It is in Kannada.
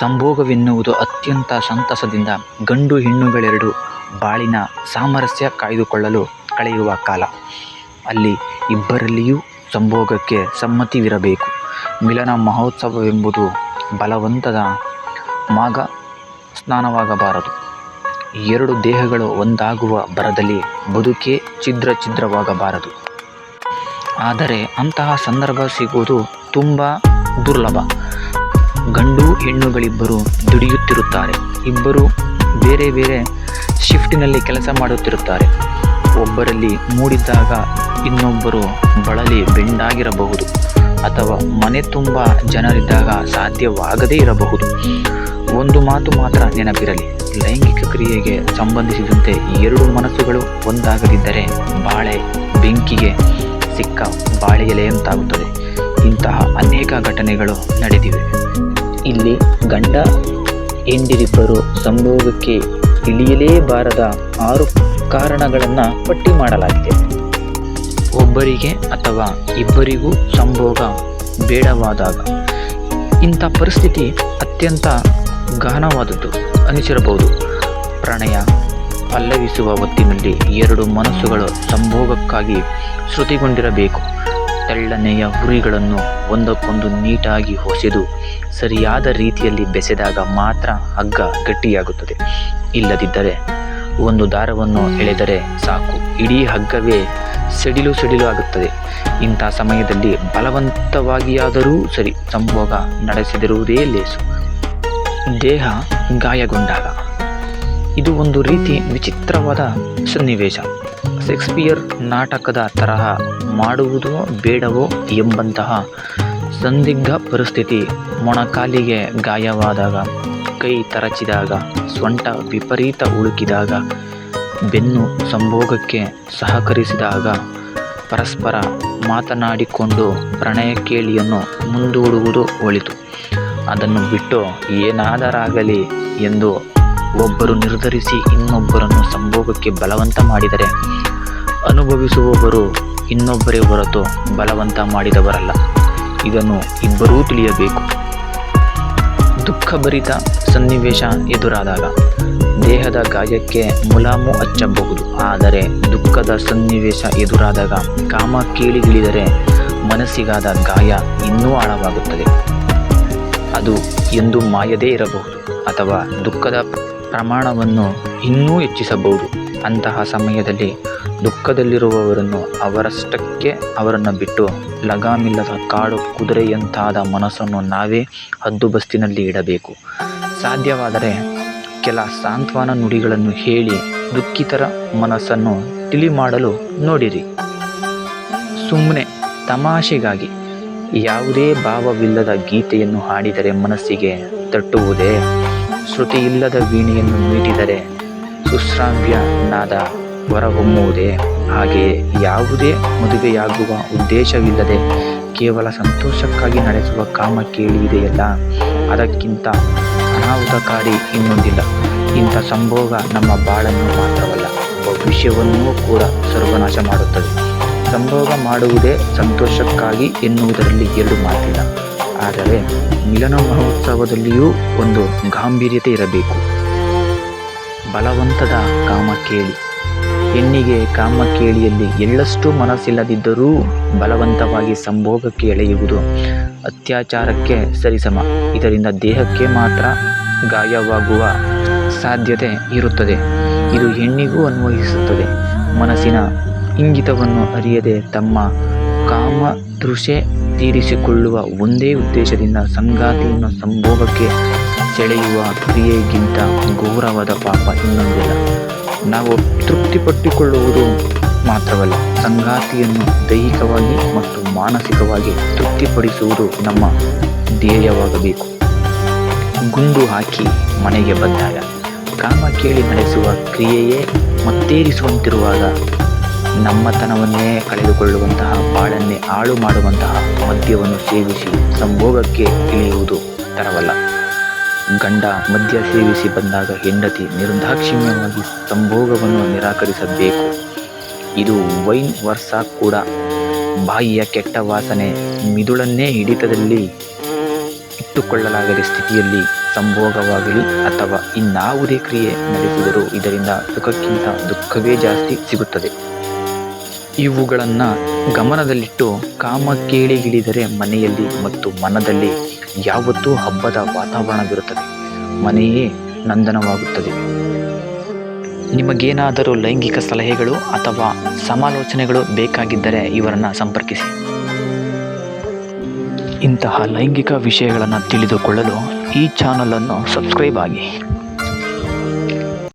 ಸಂಭೋಗವೆನ್ನುವುದು ಅತ್ಯಂತ ಸಂತಸದಿಂದ ಗಂಡು ಹೆಣ್ಣುಗಳೆರಡು ಬಾಳಿನ ಸಾಮರಸ್ಯ ಕಾಯ್ದುಕೊಳ್ಳಲು ಕಳೆಯುವ ಕಾಲ. ಅಲ್ಲಿ ಇಬ್ಬರಲ್ಲಿಯೂ ಸಂಭೋಗಕ್ಕೆ ಸಮ್ಮತಿವಿರಬೇಕು. ಮಿಲನ ಮಹೋತ್ಸವವೆಂಬುದು ಬಲವಂತದ ಮಾಗ ಸ್ನಾನವಾಗಬಾರದು. ಎರಡು ದೇಹಗಳು ಒಂದಾಗುವ ಬರದಲ್ಲಿ ಬದುಕೇ ಛಿದ್ರ ಛಿದ್ರವಾಗಬಾರದು. ಆದರೆ ಅಂತಹ ಸಂದರ್ಭ ಸಿಗುವುದು ತುಂಬ ದುರ್ಲಭ. ಗಂಡು ಹೆಣ್ಣುಗಳಿಬ್ಬರು ದುಡಿಯುತ್ತಿರುತ್ತಾರೆ. ಇಬ್ಬರು ಬೇರೆ ಬೇರೆ ಶಿಫ್ಟಿನಲ್ಲಿ ಕೆಲಸ ಮಾಡುತ್ತಿರುತ್ತಾರೆ. ಒಬ್ಬರಲ್ಲಿ ಮೂಡಿದ್ದಾಗ ಇನ್ನೊಬ್ಬರು ಬಳಲಿ ಬೆಂಡಾಗಿರಬಹುದು ಅಥವಾ ಮನೆ ತುಂಬ ಜನರಿದ್ದಾಗ ಸಾಧ್ಯವಾಗದೇ ಇರಬಹುದು. ಒಂದು ಮಾತು ಮಾತ್ರ ನೆನಪಿರಲಿ. ಲೈಂಗಿಕ ಕ್ರಿಯೆಗೆ ಸಂಬಂಧಿಸಿದಂತೆ ಎರಡು ಮನಸ್ಸುಗಳು ಒಂದಾಗದಿದ್ದರೆ ಬಾಳೆ ಬೆಂಕಿಗೆ ಸಿಕ್ಕ ಬಾಳೆಯೆಲೆಯಂತಾಗುತ್ತದೆ. ಇಂತಹ ಅನೇಕ ಘಟನೆಗಳು ನಡೆದಿವೆ. ಇಲ್ಲಿ ಗಂಡ, ಹೆಂಡಿರಿಬ್ಬರು ಸಂಭೋಗಕ್ಕೆ ತಿಳಿಯಲೇಬಾರದ ಆರು ಕಾರಣಗಳನ್ನು ಪಟ್ಟಿ ಮಾಡಲಾಗಿದೆ. ಒಬ್ಬರಿಗೆ ಅಥವಾ ಇಬ್ಬರಿಗೂ ಸಂಭೋಗ ಬೇಡವಾದಾಗ ಇಂಥ ಪರಿಸ್ಥಿತಿ ಅತ್ಯಂತ ಗಹನವಾದದ್ದು ಅನಿಸಿರಬಹುದು. ಪ್ರಣಯ ಪಲ್ಲವಿಸುವ ಹೊತ್ತಿನಲ್ಲಿ ಎರಡು ಮನಸ್ಸುಗಳು ಸಂಭೋಗಕ್ಕಾಗಿ ಶ್ರುತಿಗೊಂಡಿರಬೇಕು. ತೆಳ್ಳನೆಯ ಹುರಿಗಳನ್ನು ಒಂದಕ್ಕೊಂದು ನೀಟಾಗಿ ಹೊಸೆದು, ಸರಿಯಾದ ರೀತಿಯಲ್ಲಿ ಬೆಸೆದಾಗ ಮಾತ್ರ ಹಗ್ಗ ಗಟ್ಟಿಯಾಗುತ್ತದೆ. ಇಲ್ಲದಿದ್ದರೆ, ಒಂದು ದಾರವನ್ನು ಎಳೆದರೆ ಸಾಕು ಇಡೀ ಹಗ್ಗವೇ ಸಿಡಿಲು ಸಿಡಿಲು ಆಗುತ್ತದೆ. ಇಂಥ ಸಮಯದಲ್ಲಿ ಬಲವಂತವಾಗಿಯಾದರೂ ಸರಿ, ಸಂಭೋಗ ನಡೆಸಿದಿರುವುದೇ ಲೇಸು. ದೇಹ ಗಾಯಗೊಂಡಾಗ ಇದು ಒಂದು ರೀತಿ ವಿಚಿತ್ರವಾದ ಸನ್ನಿವೇಶ. ಶೇಕ್ಸ್ಪಿಯರ್ ನಾಟಕದ ತರಹ ಮಾಡುವುದೋ ಬೇಡವೋ ಎಂಬಂತಹ ಸಂದಿಗ್ಧ ಪರಿಸ್ಥಿತಿ. ಮೊಣಕಾಲಿಗೆ ಗಾಯವಾದಾಗ, ಕೈ ತರಚಿದಾಗ, ಸೊಂಟ ವಿಪರೀತ ಉಳುಕಿದಾಗ, ಬೆನ್ನು ಸಂಭೋಗಕ್ಕೆ ಸಹಕರಿಸಿದಾಗ ಪರಸ್ಪರ ಮಾತನಾಡಿಕೊಂಡು ಪ್ರಣಯ ಕೇಳಿಯನ್ನು ಮುಂದೂಡುವುದು ಒಳಿತು. ಅದನ್ನು ಬಿಟ್ಟು ಏನಾದರಾಗಲಿ ಎಂದು ಒಬ್ಬರು ನಿರ್ಧರಿಸಿ ಇನ್ನೊಬ್ಬರನ್ನು ಸಂಭೋಗಕ್ಕೆ ಬಲವಂತ ಮಾಡಿದರೆ ಅನುಭವಿಸುವವರು ಇನ್ನೊಬ್ಬರೇ ಹೊರತು ಬಲವಂತ ಮಾಡಿದವರಲ್ಲ. ಇದನ್ನು ಇಬ್ಬರೂ ತಿಳಿಯಬೇಕು. ದುಃಖಭರಿತ ಸನ್ನಿವೇಶ ಎದುರಾದಾಗ ದೇಹದ ಗಾಯಕ್ಕೆ ಮುಲಾಮು ಹಚ್ಚಬಹುದು. ಆದರೆ ದುಃಖದ ಸನ್ನಿವೇಶ ಎದುರಾದಾಗ ಕಾಮ ಕೇಳಿಗಿಳಿದರೆ ಮನಸ್ಸಿಗಾದ ಗಾಯ ಇನ್ನೂ ಆಳವಾಗುತ್ತದೆ. ಅದು ಎಂದು ಮಾಯದೇ ಇರಬಹುದು ಅಥವಾ ದುಃಖದ ಪ್ರಮಾಣವನ್ನು ಇನ್ನೂ ಹೆಚ್ಚಿಸಬಹುದು. ಅಂತಹ ಸಮಯದಲ್ಲಿ ದುಃಖದಲ್ಲಿರುವವರನ್ನು ಅವರಷ್ಟಕ್ಕೆ ಅವರನ್ನು ಬಿಟ್ಟು ಲಗಾಮಿಲ್ಲದ ಕಾಡು ಕುದುರೆಯಂತಾದ ಮನಸ್ಸನ್ನು ನಾವೇ ಹದ್ದುಬಸ್ತಿನಲ್ಲಿ ಇಡಬೇಕು. ಸಾಧ್ಯವಾದರೆ ಕೆಲ ಸಾಂತ್ವನ ನುಡಿಗಳನ್ನು ಹೇಳಿ ದುಃಖಿತರ ಮನಸ್ಸನ್ನು ತಿಳಿ ಮಾಡಲು ನೋಡಿರಿ. ಸುಮ್ಮನೆ ತಮಾಷೆಗಾಗಿ ಯಾವುದೇ ಭಾವವಿಲ್ಲದ ಗೀತೆಯನ್ನು ಹಾಡಿದರೆ ಮನಸ್ಸಿಗೆ ತಟ್ಟುವುದೇ? ಶ್ರುತಿಯಿಲ್ಲದ ವೀಣೆಯನ್ನು ಮೀಟಿದರೆ ಸುಶ್ರಾವ್ಯ ನಾದ ಹೊರಹೊಮ್ಮುವುದೇ? ಹಾಗೆಯೇ ಯಾವುದೇ ಮದುವೆಯಾಗುವ ಉದ್ದೇಶವಿಲ್ಲದೆ ಕೇವಲ ಸಂತೋಷಕ್ಕಾಗಿ ನಡೆಸುವ ಕಾಮ ಕೇಳಿದೆಯಲ್ಲ, ಅದಕ್ಕಿಂತ ಅನಾಹುತಕಾರಿ ಇನ್ನೊಂದಿಲ್ಲ. ಇಂಥ ಸಂಭೋಗ ನಮ್ಮ ಬಾಳನ್ನು ಮಾತ್ರವಲ್ಲ, ಭವಿಷ್ಯವನ್ನೂ ಕೂಡ ಸರ್ವನಾಶ ಮಾಡುತ್ತದೆ. ಸಂಭೋಗ ಮಾಡುವುದೇ ಸಂತೋಷಕ್ಕಾಗಿ ಎನ್ನುವುದರಲ್ಲಿ ಎರಡು ಮಾತಿಲ್ಲ. ಆದರೆ ಮಿಲನ ಮಹೋತ್ಸವದಲ್ಲಿಯೂ ಒಂದು ಗಾಂಭೀರ್ಯತೆ ಇರಬೇಕು. ಬಲವಂತದ ಕಾಮಕೇಳಿ ಹೆಣ್ಣಿಗೆ ಕಾಮಕೇಳಿಯಲ್ಲಿ ಎಳ್ಳಷ್ಟು ಮನಸ್ಸಿಲ್ಲದಿದ್ದರೂ ಬಲವಂತವಾಗಿ ಸಂಭೋಗಕ್ಕೆ ಎಳೆಯುವುದು ಅತ್ಯಾಚಾರಕ್ಕೆ ಸರಿಸಮ. ಇದರಿಂದ ದೇಹಕ್ಕೆ ಮಾತ್ರ ಗಾಯವಾಗುವ ಸಾಧ್ಯತೆ ಇರುತ್ತದೆ. ಇದು ಹೆಣ್ಣಿಗೂ ಅನ್ವಯಿಸುತ್ತದೆ. ಮನಸ್ಸಿನ ಇಂಗಿತವನ್ನು ಅರಿಯದೆ ತಮ್ಮ ಕಾಮತೃಷೆ ತೀರಿಸಿಕೊಳ್ಳುವ ಒಂದೇ ಉದ್ದೇಶದಿಂದ ಸಂಗಾತಿಯನ್ನು ಸಂಭೋಗಕ್ಕೆ ಸೆಳೆಯುವ ಕ್ರಿಯೆಗಿಂತ ಗೌರವದ ಪಾಪ ಇನ್ನೊಂದಿಲ್ಲ. ನಾವು ತೃಪ್ತಿಪಟ್ಟುಕೊಳ್ಳುವುದು ಮಾತ್ರವಲ್ಲ, ಸಂಗಾತಿಯನ್ನು ದೈಹಿಕವಾಗಿ ಮತ್ತು ಮಾನಸಿಕವಾಗಿ ತೃಪ್ತಿಪಡಿಸುವುದು ನಮ್ಮ ಧ್ಯೇಯವಾಗಬೇಕು. ಗುಂಡು ಹಾಕಿ ಮನೆಗೆ ಬಂದಾಗ, ಕಾಮ ಕೇಳಿ ನಡೆಸುವ ಕ್ರಿಯೆಯೇ ಮತ್ತೇರಿಸುವಂತಿರುವಾಗ ನಮ್ಮತನವನ್ನೇ ಕಳೆದುಕೊಳ್ಳುವಂತಹ ಬಾಳನ್ನೇ ಹಾಳು ಮಾಡುವಂತಹ ಮದ್ಯವನ್ನು ಸೇವಿಸಿ ಸಂಭೋಗಕ್ಕೆ ಇಳಿಯುವುದು ತರವಲ್ಲ. ಗಂಡ ಮದ್ಯ ಸೇವಿಸಿ ಬಂದಾಗ ಹೆಂಡತಿ ನಿರ್ದಾಕ್ಷಿಣ್ಯವಾಗಿ ಸಂಭೋಗವನ್ನು ನಿರಾಕರಿಸಬೇಕು. ಇದು ವೈನ್ ವರ್ಷ ಕೂಡ. ಬಾಯಿಯ ಕೆಟ್ಟ ವಾಸನೆ ಮಿದುಳನ್ನೇ ಹಿಡಿತದಲ್ಲಿ ಇಟ್ಟುಕೊಳ್ಳಲಾಗದ ಸ್ಥಿತಿಯಲ್ಲಿ ಸಂಭೋಗವಾಗಲಿ ಅಥವಾ ಇನ್ನಾವುದೇ ಕ್ರಿಯೆ ನಡೆಸಿದರೂ ಇದರಿಂದ ಸುಖಕ್ಕಿಂತ ದುಃಖವೇ ಜಾಸ್ತಿ ಸಿಗುತ್ತದೆ ಇವುಗಳನ್ನು ಗಮನದಲ್ಲಿಟ್ಟು ಕಾಮ ಕೇಳಿಗಿಳಿದರೆ ಮನೆಯಲ್ಲಿ ಮತ್ತು ಮನದಲ್ಲಿ ಯಾವತ್ತೂ ಹಬ್ಬದ ವಾತಾವರಣವಿರುತ್ತದೆ ಮನೆಯೇ ನಂದನವಾಗುತ್ತದೆ. ನಿಮಗೇನಾದರೂ ಲೈಂಗಿಕ ಸಲಹೆಗಳು ಅಥವಾ ಸಮಾಲೋಚನೆಗಳು ಬೇಕಾಗಿದ್ದರೆ ಇವರನ್ನು ಸಂಪರ್ಕಿಸಿ. ಇಂತಹ ಲೈಂಗಿಕ ವಿಷಯಗಳನ್ನು ತಿಳಿದುಕೊಳ್ಳಲು ಈ ಚಾನಲನ್ನು ಸಬ್ಸ್ಕ್ರೈಬ್ ಆಗಿ.